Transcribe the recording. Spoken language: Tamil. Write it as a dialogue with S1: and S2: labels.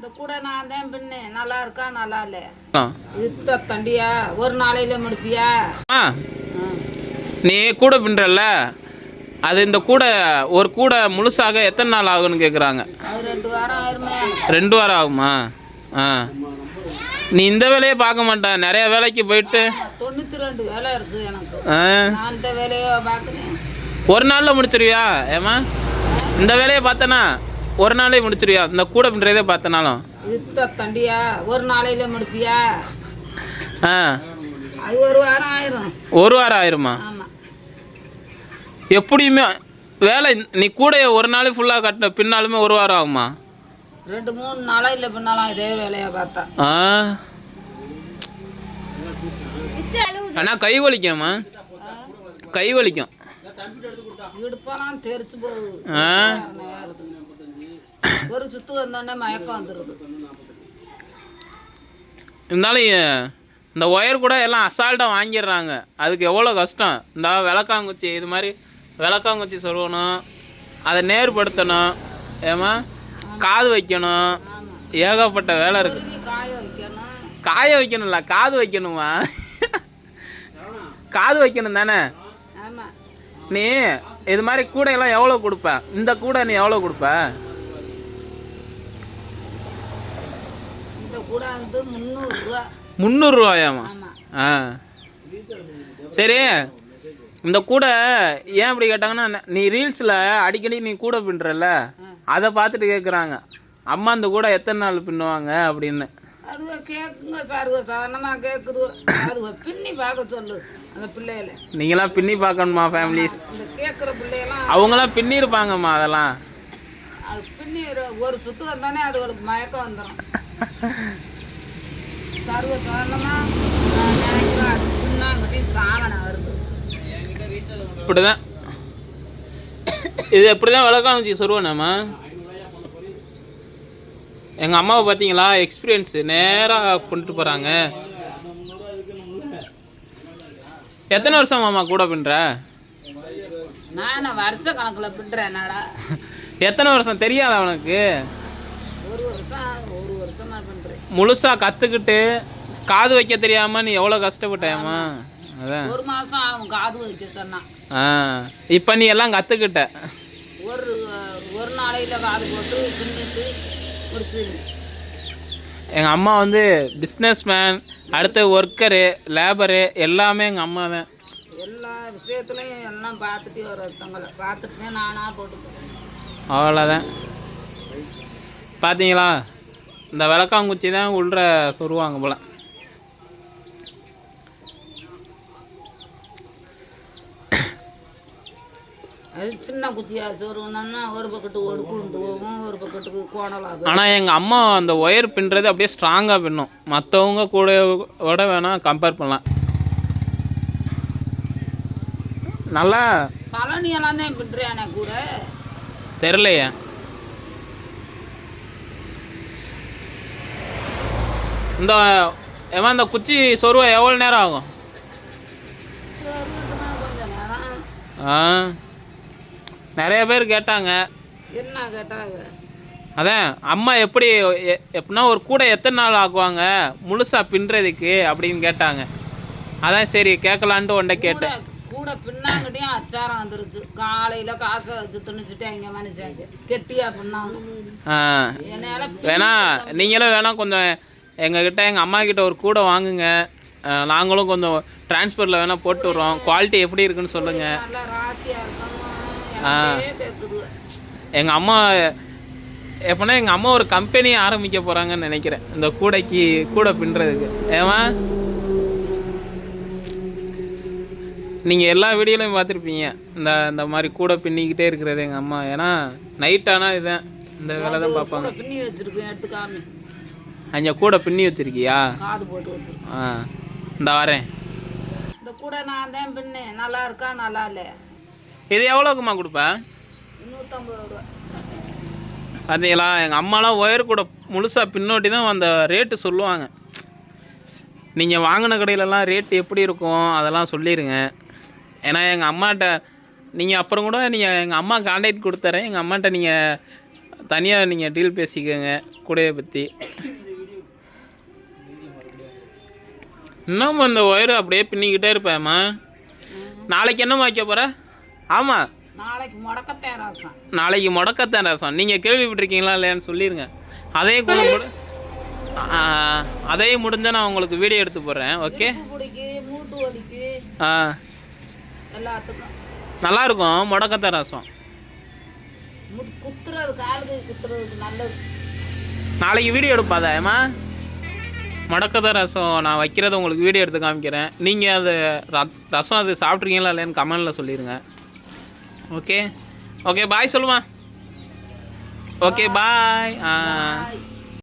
S1: இந்த கூட நான் தான் பின்ன. நல்லா இருக்கா? நல்லா இல்ல.
S2: ஆ.
S1: இத்த தண்டியா? ஒரு நாளையில முடிப்பியா.
S2: நீ கூடை பின்றல்ல. அது இந்த கூடை ஒரு கூடை முழுசாக எத்தனை நாள் ஆகும்னு கேட்குறாங்க
S1: ரெண்டு வாரம் ஆயிருமே.
S2: ரெண்டு வாரம் ஆகுமா? ஆ. நீ இந்த வேலையே பார்க்க மாட்டேன் நிறைய வேலைக்கு போயிட்டு.
S1: தொண்ணூத்தி ரெண்டு வேலை இருக்கு எனக்கு. இந்த வேலையை பார்க்குறேன்.
S2: ஒரு நாளில் முடிச்சிருவியா ஏமா இந்த வேலையை பார்த்தனா? ஒரு நாளே முடிச்சிருவியா? இந்த கூடை பின்றதே பார்த்தனாலும்.
S1: தண்டியா? ஒரு நாளையில முடிப்பியா?
S2: ஆ.
S1: அது ஒரு வாரம் ஆயிரும்.
S2: ஒரு வாரம் ஆயிருமா? எப்படியுமே வேலை நீ கூடைய ஒரு நாள் ஃபுல்லாக கட்ட பின்னாலுமே ஒரு வாரம் ஆகுமா?
S1: ரெண்டு மூணு நாளா இல்ல பின்னாலாம் இதே வேலையை பார்த்தா.
S2: ஆ. ஆனால் கை வலிக்கும்மா கை வலிக்கும்.
S1: இடுப்பெல்லாம் தெரிச்சு போகுது.
S2: ஆ.
S1: ஒரு சுத்து வந்தோடனே மயக்கம் வந்துடுது
S2: இருந்தாலும் இந்த ஒயர் கூட எல்லாம் அசால்ட்டாக வாங்கிடுறாங்க. அதுக்கு எவ்வளோ கஷ்டம்? இந்த விளக்காங்குச்சி இது மாதிரி விளக்காங்குச்சி சொல்லணும் அதை நேர்படுத்தணும் ஏமா காது வைக்கணும். ஏகப்பட்ட வேலை இருக்குது
S1: துணி காய வைக்கணும்.
S2: காய வைக்கணும்ல காது வைக்கணுமா? காது வைக்கணும் தானே? நீ இது மாதிரி கூடையெல்லாம் எவ்வளோ கொடுப்ப? இந்த கூடை நீ எவ்வளோ கொடுப்ப?
S1: கூட வந்து முந்நூறுரூவா
S2: முந்நூறுரூவாயாமா
S1: ஆமா.
S2: ஆ. சரி இந்த கூடை ஏன் இப்படி கேட்டாங்கன்னா ந- ரீல்ஸில் அடிக்கடி நீ கூடை பின்னுறல்ல அதை பார்த்துட்டு கேட்குறாங்க அம்மா இந்த கூடை எத்தனை நாள் பின்னுவாங்க அப்படின்னு.
S1: அதுவ கேக்குங்க சாருவ சாதாரணமாக கேட்குது அதுவ பின்னி பார்க்க சொல்லு அந்த பிள்ளைகளை.
S2: நீங்களாம் பின்னி பார்க்கணுமா ஃபேமிலிஸ்
S1: இந்த கேட்குற பிள்ளையெல்லாம்
S2: அவங்களாம் பின்னிருப்பாங்கம்மா அதெல்லாம்.
S1: அது பின்னி ஒரு- ஒரு சுத்து வந்தானே அது ஒரு மயக்கம் வந்துடும் சர்வ சாவனை வருது
S2: இப்படி தான் இது எப்படி தான் விளக்காமிச்சு சொல்லுவேனாம்மா எங்கள் அம்மாவை பார்த்தீங்களா எக்ஸ்பீரியன்ஸு நேராக கொண்டுட்டு போகிறாங்க எத்தனை வருஷம் மாமா கூட பின்ற?
S1: நான் வருஷ கணக்கில் பின்னுறேன்
S2: எத்தனை வருஷம் தெரியாதா அவனுக்கு
S1: பின்னுறேன்
S2: முழுசாக கற்றுக்கிட்டு காது வைக்க தெரியாமல் நீ எவ்வளோ கஷ்டப்பட்டேம்மா? அதான்.
S1: ஒரு மாதம் ஆகும் காது வைக்க சொன்னான்
S2: ஆ இப்போ நீ எல்லாம் கற்றுக்கிட்ட
S1: ஒரு ஒரு நாளையில காது போட்டு பின்னிட்டு முடிச்சிருங்க
S2: எங்கள் அம்மா வந்து பிஸ்னஸ் மேன் அடுத்து ஒர்க்கரு லேபரு எல்லாமே எங்கள் அம்மா தான்.
S1: எல்லா விஷயத்துலையும் எல்லாம் பார்த்துட்டு ஒருத்தவங்களை பார்த்துட்டு நானாக போட்டுக்கிறேன்
S2: அவ்வளோதான் பார்த்தீங்களா இந்த விளக்காங்குச்சி தான் உள்ள சொருவாங்க போல.
S1: அது சின்ன குச்சியாக சொருகணும்னா ஒரு பக்கெட்டு ஒரு குளுந்து போகும் ஒரு பக்கெட்டுக்கு கோணலாகும்
S2: ஆனால் எங்கள் அம்மா அந்த ஒயர் பின்னுறது அப்படியே ஸ்ட்ராங்காக பின்னும். மற்றவங்க கூட விட வேணால் கம்பேர் பண்ணலாம். நல்லா
S1: பழனி எல்லாம் தான் பின்னுறேன் கூட.
S2: தெரிலையே இந்த ஏமா இந்த குச்சி சொருவ எவ்வளோ நேரம் ஆகும்? ஆ. நிறைய பேர் கேட்டாங்க.
S1: என்ன கேட்டாங்க?
S2: அதான் அம்மா எப்படி எப்படின்னா ஒரு கூடை எத்தனை நாள் ஆக்குவாங்க முழுசாக பின்னுறதுக்கு அப்படின்னு கேட்டாங்க. அதான் சரி கேட்கலான்ட்டு உன்ட்ட கேட்டேன்.
S1: கூட கூட பின்னாங்கிட்டையும் அச்சாரம் வந்துருச்சு. காலையில காசை வச்சு திணிச்சுட்டு எங்க மனுஷங்க கெட்டியா பின்னாங்க.
S2: வேணா நீங்களும் வேணா கொஞ்சம் எங்ககிட்ட எங்கள் அம்மா கிட்ட ஒரு கூடை வாங்குங்க. ஆ, நாங்களும் கொஞ்சம் டிரான்ஸ்போர்ட்டில் வேணால் போட்டு விட்றோம். குவாலிட்டி எப்படி இருக்குன்னு சொல்லுங்கள்
S1: கேக்குது
S2: எங்கள் அம்மா எப்படின்னா எங்கள் அம்மா ஒரு கம்பெனி ஆரம்பிக்க போகிறாங்கன்னு நினைக்கிறேன். இந்த கூடைக்கு கூடை பின்னுறதுக்கு. ஏமா நீங்கள் எல்லா வீடியோலையும் பார்த்துருப்பீங்க. இந்த இந்த மாதிரி கூடை பின்னிக்கிட்டே இருக்கிறது எங்கள் அம்மா. ஏன்னா நைட் ஆனால் இதுதான் இந்த வேலை தான் பார்ப்பாங்க.
S1: பின்னி வச்சிருக்கேன் எடுத்து காமி
S2: அங்கே கூடை பின்னி வச்சிருக்கியா?
S1: காது போட்டு வச்சிருக்கேன்.
S2: ஆ இந்த வரேன்.
S1: இந்த கூட நான் தான் பின்னேன் நல்லா இருக்கா நல்லா இல்லை?
S2: இது எவ்வளோக்குமா கொடுப்பேன்
S1: நூற்றம்பது ரூபா.
S2: பார்த்தீங்களா எங்கள் அம்மாலாம் ஒயர் கூட முழுசாக பின்னோட்டி தான் அந்த ரேட்டு சொல்லுவாங்க. நீங்கள் வாங்கின கடையிலலாம் ரேட் எப்படி இருக்கும் அதெல்லாம் சொல்லிடுங்க ஏன்னா எங்கள் அம்மாட்ட நீங்கள் அப்புறம் கூட நீங்கள் எங்கள் அம்மா கான்டாக்ட் கொடுத்துறேன். எங்கள் அம்மாட்ட நீங்கள் தனியாக நீங்கள் டீல் பேசிக்கோங்க கூடையை பற்றி இன்னும் அந்த ஒயர் அப்படியே பின்னிக்கிட்டே இருப்பேம்மா? நாளைக்கு என்னம்மா வைக்க போகிற ஆமாம்
S1: நாளைக்கு முடக்கத்தே ரசம்.
S2: நாளைக்கு முடக்கத்தான் ரசம். நீங்கள் கேள்விப்பட்டிருக்கீங்களா இல்லையான்னு சொல்லிடுங்க அதே கூட முடி ஆ, அதையும் முடிஞ்சால் நான் உங்களுக்கு வீடியோ எடுத்து போடுறேன். ஓகே? ஆ. நல்லா இருக்கும் முடக்கத்தான் ரசம். நாளைக்கு வீடியோ எடுப்பாதா மடக்கத ரசம். நான் வைக்கிறத உங்களுக்கு வீடியோ எடுத்து காமிக்கிறேன். நீங்கள் அது ரத்- ரசம் அது சாப்பிட்ருக்கீங்களா இல்லையான்னு கமெண்டில் சொல்லிடுங்க ஓகே ஓகே பாய் சொல்லுமா. ஓகே பாய் ஆ.
S1: பாய்.